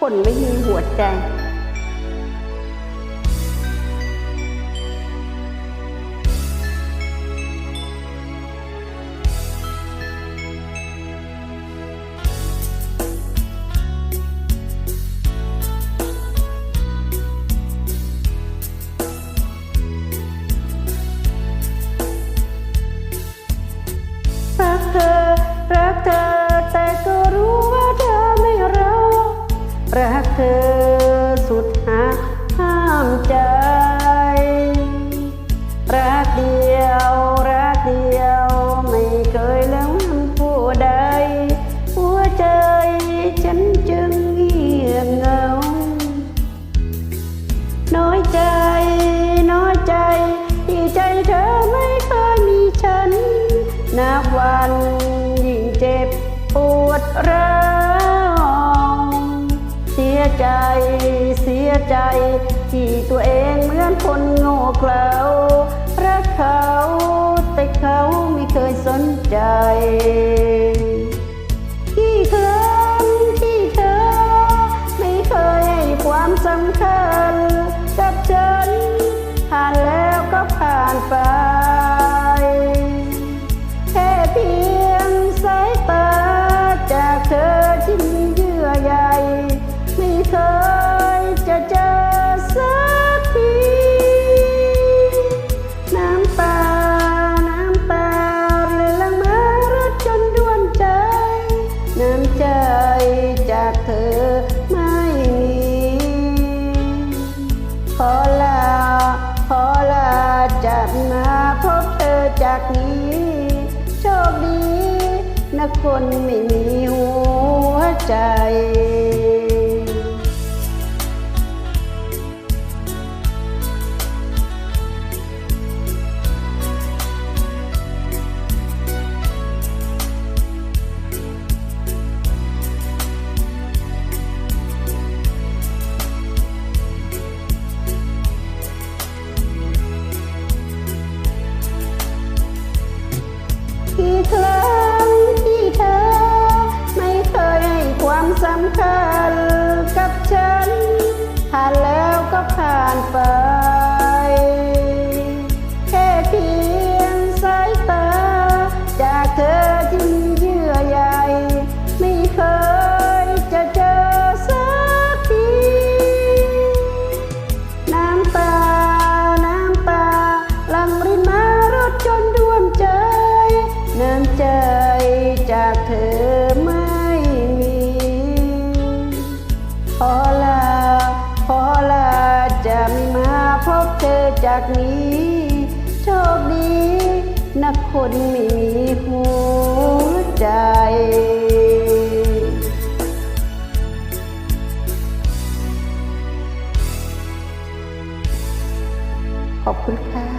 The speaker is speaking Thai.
คนไม่มีหัวใจ รักเธอสุดหาห้ามใจ รักเดียว รักเดียว ไม่เคยลืมผู้ใด หัวใจฉันจึงเงียบเหงา น้อยใจ น้อยใจ ที่ใจเธอไม่เคยมีฉัน นับวันยิ่งเจ็บปวดร้า ใจ ที่ตัวเองเหมือนคนโง่เขลารักเขาแต่เขาไม่เคยสนใจที่ครั้งที่เธอ ไม่เคยให้ความสำคัญ กับฉัน ผ่านแล้วก็ผ่านไป แค่เพียงสายตา จะเจอสักทีน้ำตาน้ำตาเรือลังมารดจนด้วนใจ น้ำใจจากเธอไม่มีขอลาขอลาจากมาพบเธอจากนี้ โชคดีนะคนไม่มีหัวใจ กี่ค เธอจากนี้ โชคดีนักคนไม่มีหัวใจขอบคุณค่ะ